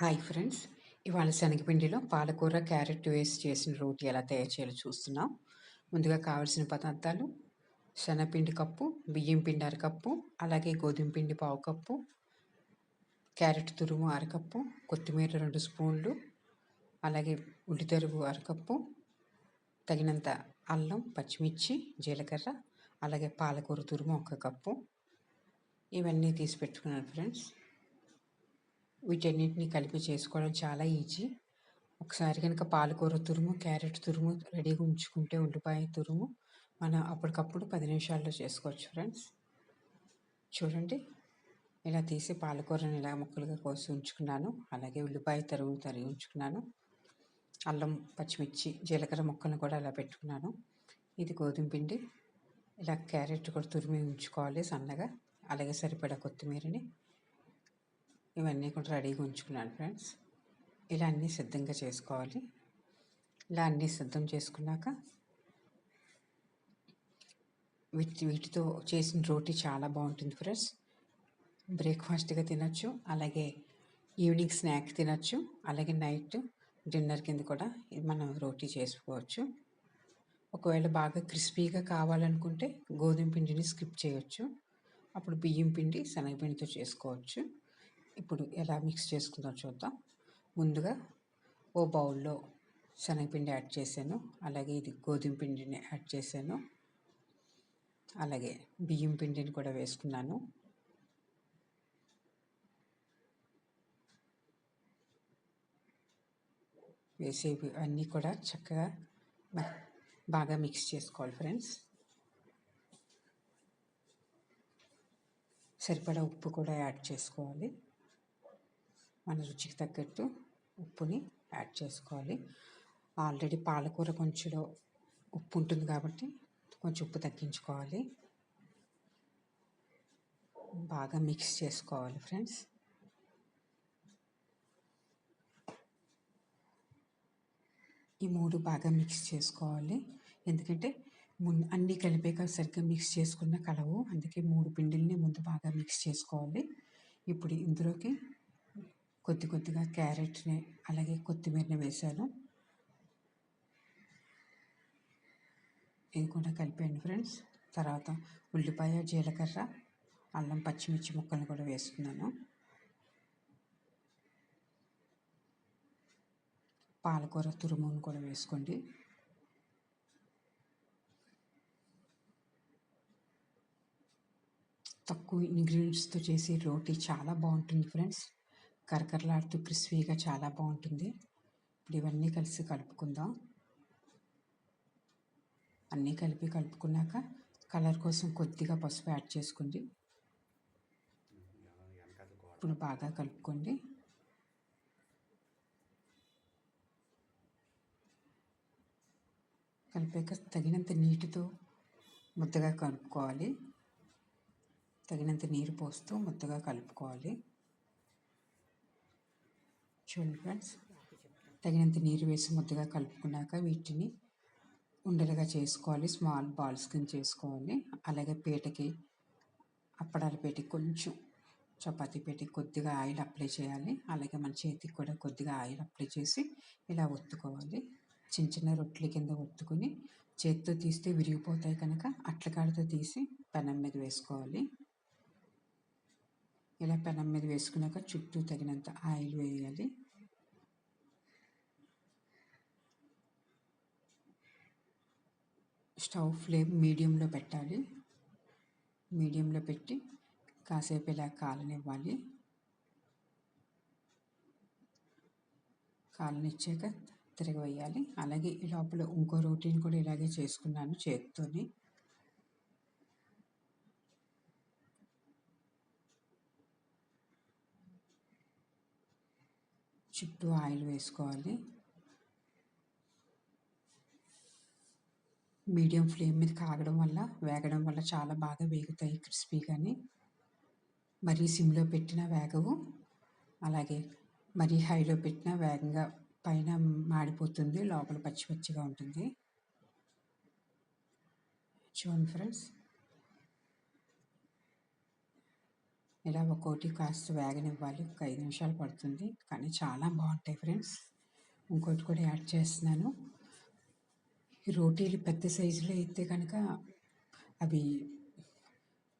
Hi friends. ఇవాళ శనగపిండిలో పాలకూర carrot వేసి చేసిన రోటీ ఎలా తయారు చేయాలో చూస్తున్నాం. ముందుగా కావలసిన పదార్థాలు శనగపిండి కప్పు బియ్యం పిండి అరకప్పు అలాగే గోధుమ పిండి పావు కప్పు క్యారెట్ తురుము అరకప్పు కొత్తిమీర రెండు స్పూన్లు అలాగే ఉల్లితరుగు అరకప్పు తగినంత అల్లం పచ్చిమిర్చి జీలకర్ర అలాగే పాలకూర తురుము ఒక కప్పు. ఇవన్నీ తీసి పెట్టుకున్నాను ఫ్రెండ్స్. వీటన్నిటిని కలిపి చేసుకోవడం చాలా ఈజీ. ఒకసారి కనుక పాలకూర తురుము క్యారెట్ తురుము రెడీగా ఉంచుకుంటే ఉల్లిపాయ తురుము మనం అప్పటికప్పుడు పది నిమిషాల్లో చేసుకోవచ్చు ఫ్రెండ్స్. చూడండి ఇలా తీసి పాలకూరని ఇలా ముక్కలుగా కోసి ఉంచుకున్నాను. అలాగే ఉల్లిపాయ తరుగు తరిగి ఉంచుకున్నాను. అల్లం పచ్చిమిర్చి జీలకర్ర ముక్కలను కూడా ఇలా పెట్టుకున్నాను. ఇది గోధుమ పిండి. ఇలా క్యారెట్ కూడా తురిమి ఉంచుకోవాలి సన్నగా. అలాగే సరిపడా కొత్తిమీరని ఇవన్నీ కూడా రెడీగా ఉంచుకున్నాను ఫ్రెండ్స్. ఇలా అన్నీ సిద్ధంగా చేసుకోవాలి. ఇలా అన్నీ సిద్ధం చేసుకున్నాక వీటి వీటితో చేసిన రోటీ చాలా బాగుంటుంది ఫ్రెండ్స్. బ్రేక్ఫాస్ట్గా తినచ్చు అలాగే ఈవినింగ్ స్నాక్ తినచ్చు అలాగే నైట్ డిన్నర్ కింద కూడా మనం రోటీ చేసుకోవచ్చు. ఒకవేళ బాగా క్రిస్పీగా కావాలనుకుంటే గోధుమ పిండిని స్కిప్ చేయొచ్చు. అప్పుడు బియ్యం పిండి శనగపిండితో చేసుకోవచ్చు. ఇప్పుడు ఎలా మిక్స్ చేసుకుందాం చూద్దాం. ముందుగా ఓ బౌల్లో శనగపిండి యాడ్ చేశాను. అలాగే ఇది గోధుమ పిండిని యాడ్ చేశాను. అలాగే బియ్యం పిండిని కూడా వేసుకున్నాను. వేసేవి అన్నీ కూడా చక్కగా బాగా మిక్స్ చేసుకోవాలి ఫ్రెండ్స్. సరిపడా ఉప్పు కూడా యాడ్ చేసుకోవాలి. మన రుచికి తగ్గట్టు ఉప్పుని యాడ్ చేసుకోవాలి. ఆల్రెడీ పాలకూర కొంచెం ఉప్పు ఉంటుంది కాబట్టి కొంచెం ఉప్పు తగ్గించుకోవాలి. బాగా మిక్స్ చేసుకోవాలి ఫ్రెండ్స్ ఈ మూడు బాగా మిక్స్ చేసుకోవాలి. ఎందుకంటే ముందు అన్నీ కలిపాక సరిగ్గా మిక్స్ చేసుకున్న కలవు. అందుకే మూడు పిండిల్ని ముందు బాగా మిక్స్ చేసుకోవాలి. ఇప్పుడు ఇందులోకి కొద్ది కొద్దిగా క్యారెట్ని అలాగే కొత్తిమీరని వేశాను. ఇది కూడా కలిపాను ఫ్రెండ్స్. తర్వాత ఉల్లిపాయ జీలకర్ర అల్లం పచ్చిమిర్చి ముక్కలను కూడా వేసుకున్నాను పాలకూర తురుమును కూడా వేసుకోండి. తక్కువ ఇంగ్రీడియంట్స్తో చేసే రోటీ చాలా బాగుంటుంది ఫ్రెండ్స్. కరకరలాడుతూ క్రిస్పీగా చాలా బాగుంటుంది. ఇప్పుడు ఇవన్నీ కలిసి కలుపుకుందాం. అన్నీ కలిపి కలుపుకున్నాక కలర్ కోసం కొద్దిగా పసుపు యాడ్ చేసుకోండి. ఇప్పుడు బాగా కలుపుకోండి. కలిపాక తగినంత నీటితో ముద్దగా కలుపుకోవాలి. తగినంత నీరు పోస్తూ ముద్దగా కలుపుకోవాలి. చూడండి ఫ్రెండ్స్. తగినంత నీరు వేసి ముద్దగా కలుపుకున్నాక వీటిని ఉండలుగా చేసుకోవాలి. స్మాల్ బాల్స్ కింద చేసుకోవాలి. అలాగే పీటకి అప్పడాల పీటకి కొంచెం చపాతీ పీటకి కొద్దిగా ఆయిల్ అప్లై చేయాలి. అలాగే మన చేతికి కూడా కొద్దిగా ఆయిల్ అప్లై చేసి ఇలా ఒత్తుకోవాలి. చిన్న చిన్న రొట్టెల కింద ఒత్తుకొని చేతితో తీస్తే విరిగిపోతాయి కనుక అట్లకాడతో తీసి పెనం మీద వేసుకోవాలి. ఇలా పెనం మీద వేసుకున్నాక చుట్టూ తగినంత ఆయిల్ వేయాలి. స్టవ్ ఫ్లేమ్ మీడియంలో పెట్టాలి. మీడియంలో పెట్టి కాసేపు ఇలా కాలనివ్వాలి. కాలనిచ్చాక తిరగవేయాలి అలాగే ఈ లోపల ఇంకో రోటీని కూడా ఇలాగే చేసుకున్నాను చేతితోని. చుట్టూ ఆయిల్ వేసుకోవాలి. మీడియం ఫ్లేమ్ మీద కాగడం వల్ల వేగడం వల్ల చాలా బాగా వేగుతాయి క్రిస్పీగాని. మరీ సిమ్లో పెట్టిన వేగవు. అలాగే మరీ హైలో పెట్టిన వేగంగా పైన మాడిపోతుంది లోపల పచ్చి పచ్చిగా ఉంటుంది. చూడండి ఫ్రెండ్స్. ఇలా ఒక్కోటి కాస్త వేగనివ్వాలి ఒక ఐదు నిమిషాలు పడుతుంది. కానీ చాలా బాగుంటాయి ఫ్రెండ్స్ ఇంకోటి కూడా యాడ్ చేస్తున్నాను. ఈ రోటీలు పెద్ద సైజులో అయితే కనుక అవి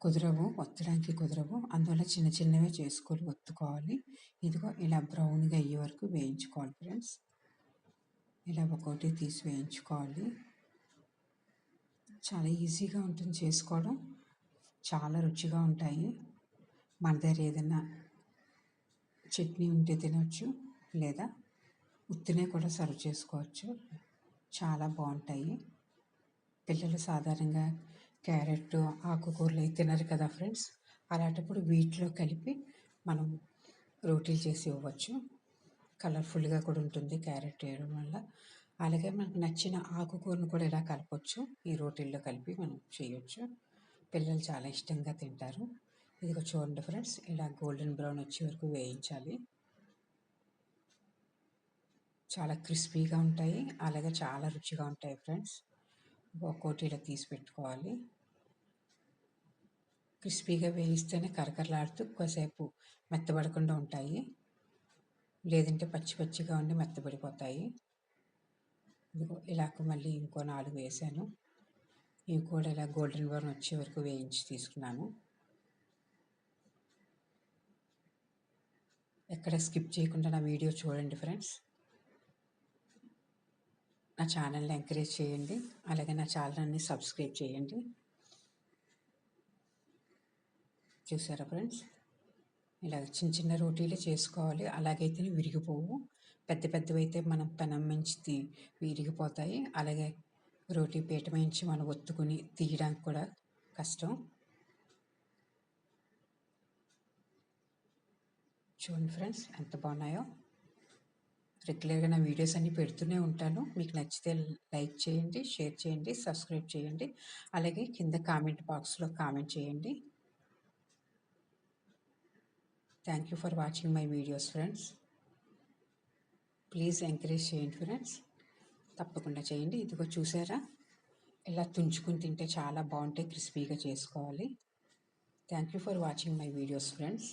కుదరవు ఒత్తడానికి కుదరవు. అందువల్ల చిన్న చిన్నవే చేసుకొని ఒత్తుకోవాలి. ఇదిగో ఇలా బ్రౌన్గా అయ్యే వరకు వేయించుకోవాలి ఫ్రెండ్స్ ఇలా ఒకటి తీసి వేయించుకోవాలి. చాలా ఈజీగా ఉంటుంది చేసుకోవడం. చాలా రుచిగా ఉంటాయి. మన దగ్గర ఏదైనా చట్నీ ఉంటే తినవచ్చు లేదా ఉత్తినే కూడా సర్వ్ చేసుకోవచ్చు. చాలా బాగుంటాయి. పిల్లలు సాధారణంగా క్యారెట్ ఆకుకూరలు అవి తినరు కదా ఫ్రెండ్స్. అలాంటప్పుడు వీటిలో కలిపి మనం రోటీలు చేసి ఇవ్వచ్చు. కలర్ఫుల్గా కూడా ఉంటుంది క్యారెట్ వేయడం వల్ల. అలాగే మనకు నచ్చిన ఆకుకూరను కూడా ఇలా కలపచ్చు. ఈ రోటీల్లో కలిపి మనం చేయొచ్చు. పిల్లలు చాలా ఇష్టంగా తింటారు. ఇదిగో చూడండి ఫ్రెండ్స్ ఇలా గోల్డెన్ బ్రౌన్ వచ్చే వరకు వేయించాలి. చాలా క్రిస్పీగా ఉంటాయి అలాగే చాలా రుచిగా ఉంటాయి ఫ్రెండ్స్. ఒక్కోటి ఇలా తీసి పెట్టుకోవాలి. క్రిస్పీగా వేయిస్తేనే కరకరలాడుతూ కొద్దిసేపు మెత్తబడకుండా ఉంటాయి. లేదంటే పచ్చి పచ్చిగా ఉండి మెత్తబడిపోతాయి. ఇదిగో ఇలాగ మళ్ళీ ఇంకో నాలుగు వేసాను. ఇవి కూడా ఇలా గోల్డెన్ బ్రౌన్ వచ్చే వరకు వేయించి తీసుకున్నాను. ఎక్కడ స్కిప్ చేయకుండా నా వీడియో చూడండి ఫ్రెండ్స్. నా ఛానల్ని ఎంకరేజ్ చేయండి. అలాగే నా ఛానల్ని సబ్స్క్రైబ్ చేయండి. చూసారా ఫ్రెండ్స్? ఇలా చిన్న చిన్న రోటీలు చేసుకోవాలి. అలాగైతేనే విరిగిపోవు. పెద్ద పెద్దవి అయితే మనం పెనం మించి విరిగిపోతాయి. అలాగే రోటీ పీట మించి మనం ఒత్తుకుని తీయడానికి కూడా కష్టం. చూడండి ఫ్రెండ్స్ ఎంత బాగున్నాయో. రెగ్యులర్గా నా వీడియోస్ అన్నీ పెడుతూనే ఉంటాను. మీకు నచ్చితే లైక్ చేయండి షేర్ చేయండి సబ్స్క్రైబ్ చేయండి. అలాగే కింద కామెంట్ బాక్స్లో కామెంట్ చేయండి. Thank you for watching my videos friends please encourage చేయండి ఫ్రెండ్స్ తప్పకుండా చేయండి. ఇదిగో చూసారా? ఇలా తుంచుకుని తింటే చాలా బాగుంటాయి క్రిస్పీగా చేసుకోవాలి. Thank you for watching my videos friends